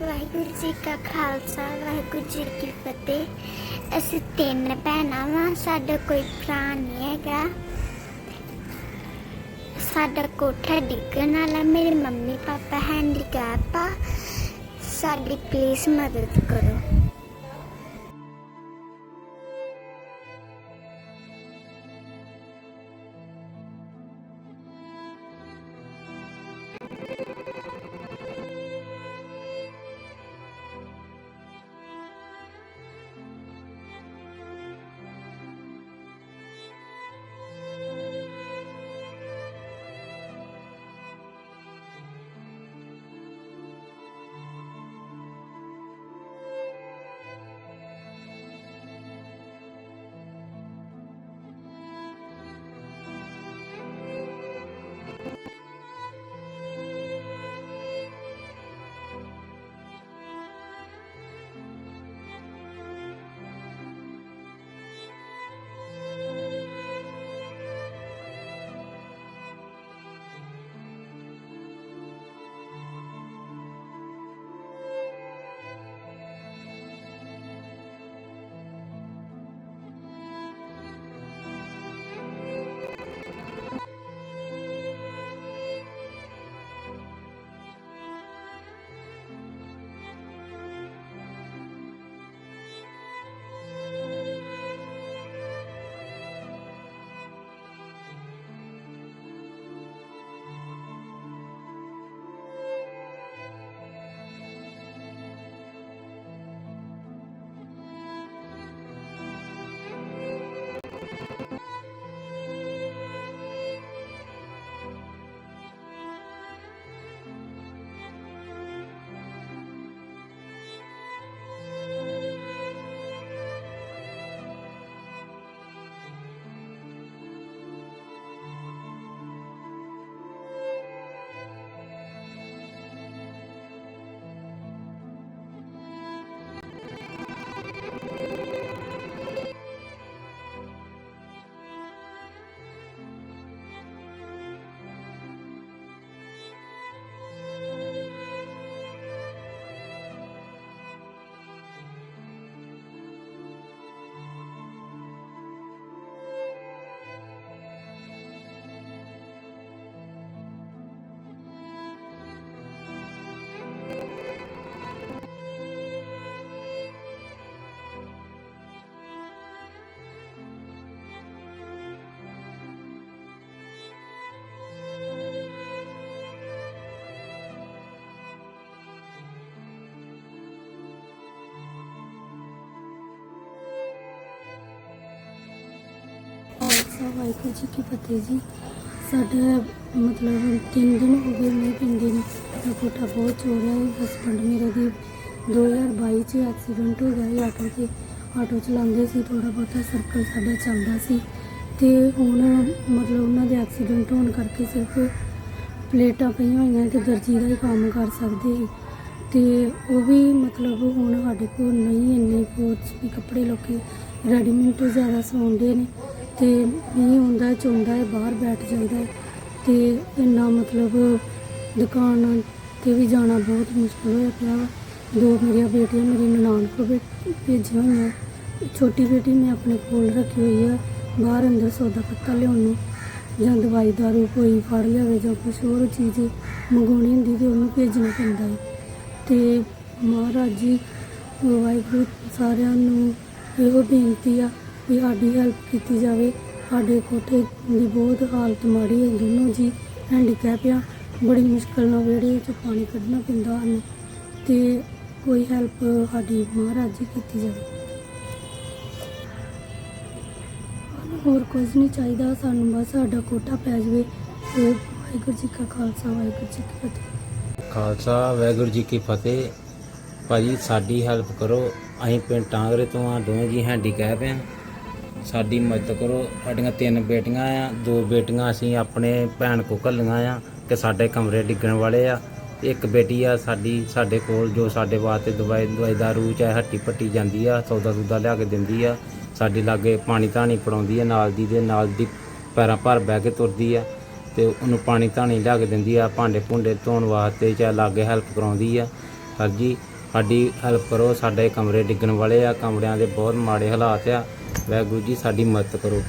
ਵਾਹਿਗੁਰੂ ਜੀ ਕਾ ਖਾਲਸਾ, ਵਾਹਿਗੁਰੂ ਜੀ ਕੀ ਫਤਿਹ। ਅਸੀਂ ਤਿੰਨ ਭੈਣਾਂ ਵਾਂ, ਸਾਡਾ ਕੋਈ ਭਰਾ ਨਹੀਂ ਹੈਗਾ। ਸਾਡਾ ਕੋਠਾ ਡਿੱਗਣ ਵਾਲਾ, ਮੇਰੇ ਮੰਮੀ ਪਾਪਾ ਹੈਂਡੀਕੈਪ ਆ। ਸਾਡੀ ਪਲੀਜ਼ ਮਦਦ ਕਰੋ। ਖਾਲਸਾ ਵਾਹਿਗੁਰੂ ਜੀ ਕੀ ਫਤਿਹ ਜੀ? ਸਾਡਾ ਮਤਲਬ ਤਿੰਨ ਦਿਨ ਹੋ ਗਏ ਮੈਂ ਪਿੰਦੇ ਨੂੰ। ਮੇਰਾ ਕੋਠਾ ਬਹੁਤ ਚੋ ਰਿਹਾ ਹੈ। ਹਸਬੰਡ ਮੇਰਾ ਦੀ 2022 ਚ ਐਕਸੀਡੈਂਟ ਹੋ ਗਿਆ ਆਟੋ ਤੇ। ਆਟੋ ਚਲਾਉਂਦੇ ਸੀ ਥੋੜਾ ਬਹੁਤਾ ਸਰਕਲ ਸਾਡਾ ਚੱਲਦਾ ਸੀ। ਤੇ ਹੁਣ ਮਤਲਬ ਉਹਨਾਂ ਦੇ ਐਕਸੀਡੈਂਟ ਹੋਣ ਕਰਕੇ ਸਿਰਫ ਪਲੇਟਾਂ ਪਈਆਂ ਹੋਈਆਂ ਤੇ ਦਰਜੀ ਦਾ ਹੀ ਕੰਮ ਕਰ ਸਕਦੇ ਸੀ। ਤੇ ਉਹ ਵੀ ਮਤਲਬ ਹੁਣ ਸਾਡੇ ਕੋਲ ਨਹੀਂ, ਇੰਨੇ ਬਹੁਤ ਵੀ ਕੱਪੜੇ ਲੋਕੀ ਰੈਡੀਮੇਡ ਜ਼ਿਆਦਾ ਸਵਾਉਂਦੇ ਨੇ। ਤੇ ਨਹੀਂ ਹੁੰਦਾ ਚੋਂਦਾ ਹੈ, ਬਾਹਰ ਬੈਠ ਜਾਂਦਾ ਹੈ ਤੇ ਇੰਨਾ ਮਤਲਬ ਦੁਕਾਨ ਤੇ ਵੀ ਜਾਣਾ ਬਹੁਤ ਮੁਸ਼ਕਲ ਹੋਇਆ ਪਿਆ। ਵਾ ਦੋ ਮੇਰੀਆਂ ਬੇਟੀਆਂ ਮੇਰੀ ਨਨਾਣ ਕੋਲ ਭੇਜੀਆਂ ਹੋਈਆਂ। ਛੋਟੀ ਬੇਟੀ ਮੈਂ ਆਪਣੇ ਕੋਲ ਰੱਖੀ ਹੋਈ ਆ। ਬਾਹਰ ਅੰਦਰ ਸੌਦਾ ਪੱਤਾ ਲਿਆਉਣ ਨੂੰ ਜਾਂ ਦਵਾਈ ਦਾਰੂ ਕੋਈ ਫੜ ਲਿਆਵੇ ਜਾਂ ਕੁਝ ਹੋਰ ਚੀਜ਼ ਮੰਗਾਉਣੀ ਹੁੰਦੀ ਤੇ ਉਹਨੂੰ ਭੇਜਣਾ ਪੈਂਦਾ ਹੈ। ਤੇ ਮਹਾਰਾਜ ਜੀ, ਵਾਹਿਗੁਰੂ ਸਾਰਿਆਂ ਨੂੰ ਇਹੋ ਬੇਨਤੀ ਆ ਵੀ ਸਾਡੀ ਹੈਲਪ ਕੀਤੀ ਜਾਵੇ। ਸਾਡੇ ਕੋਠੇ ਦੀ ਬਹੁਤ ਹਾਲਤ ਮਾੜੀ ਹੈ। ਦੋਨੋਂ ਜੀ ਹੈਂਡੀਕੈਪ ਆ। ਬੜੀ ਮੁਸ਼ਕਲ ਨਾਲ ਵਿਹੜੇ ਚ ਪਾਣੀ ਕੱਢਣਾ ਪੈਂਦਾ ਹਨ ਤੇ ਕੋਈ ਹੈਲਪ ਸਾਡੀ ਮਹਾਰਾਜ ਜੀ ਕੀਤੀ ਜਾਵੇ। ਹੋਰ ਕੁਝ ਨਹੀਂ ਚਾਹੀਦਾ। ਸਾਨੂੰ ਬਸ ਸਾਡਾ ਕੋਠਾ ਪੈ ਜਾਵੇ। ਤੇ ਵਾਹਿਗੁਰੂ ਜੀ ਕਾ ਖਾਲਸਾ, ਵਾਹਿਗੁਰੂ ਜੀ ਕੀ ਫਤਿਹ। ਖਾਲਸਾ, ਵਾਹਿਗੁਰੂ ਜੀ ਕੀ ਫਤਿਹ। ਭਾਜੀ, ਸਾਡੀ ਹੈਲਪ ਕਰੋ। ਅਸੀਂ ਪਿੰਡ ਟਾਂਗਰੇ ਤੋਂ ਆ ਦੋਵੇਂ ਜੀ ਹੈਂਡੀਕੈਪ ਆ। ਸਾਡੀ ਮਦਦ ਕਰੋ। ਸਾਡੀਆਂ ਤਿੰਨ ਬੇਟੀਆਂ ਆ। ਦੋ ਬੇਟੀਆਂ ਅਸੀਂ ਆਪਣੇ ਭੈਣ ਕੋ ਘੱਲੀਆਂ ਆ ਕਿ ਸਾਡੇ ਕਮਰੇ ਡਿੱਗਣ ਵਾਲੇ ਆ। ਇੱਕ ਬੇਟੀ ਆ ਸਾਡੀ, ਸਾਡੇ ਕੋਲ ਜੋ ਸਾਡੇ ਵਾਸਤੇ ਦਵਾਈ ਦਵਾਈ ਦਾਰੂ ਚਾਹੇ ਹੱਟੀ ਪੱਟੀ ਜਾਂਦੀ ਆ, ਸੌਦਾ ਸੂਦਾ ਲਿਆ ਕੇ ਦਿੰਦੀ ਆ। ਸਾਡੇ ਲਾਗੇ ਪਾਣੀ ਧਾਣੀ ਪੜਾਉਂਦੀ ਆ ਨਾਲ ਦੀ ਦੇ, ਨਾਲ ਦੀ ਪੈਰਾਂ ਭਰ ਬਹਿ ਕੇ ਤੁਰਦੀ ਆ ਤੇ ਉਹਨੂੰ ਪਾਣੀ ਧਾਣੀ ਲਿਆ ਕੇ ਦਿੰਦੀ ਆ, ਭਾਂਡੇ ਭੁੰਡੇ ਧੋਣ ਵਾਸਤੇ ਚਾਹੇ ਲਾਗੇ ਹੈਲਪ ਕਰਾਉਂਦੀ ਆ। ਸਰ ਜੀ ਸਾਡੀ ਹੈਲਪ ਕਰੋ। ਸਾਡੇ ਕਮਰੇ ਡਿੱਗਣ ਵਾਲੇ ਆ। ਕਮਰਿਆਂ ਦੇ ਬਹੁਤ ਮਾੜੇ ਹਾਲਾਤ ਆ। ਵਾਹਿਗੁਰੂ ਜੀ ਸਾਡੀ ਮਦਦ ਕਰੋ।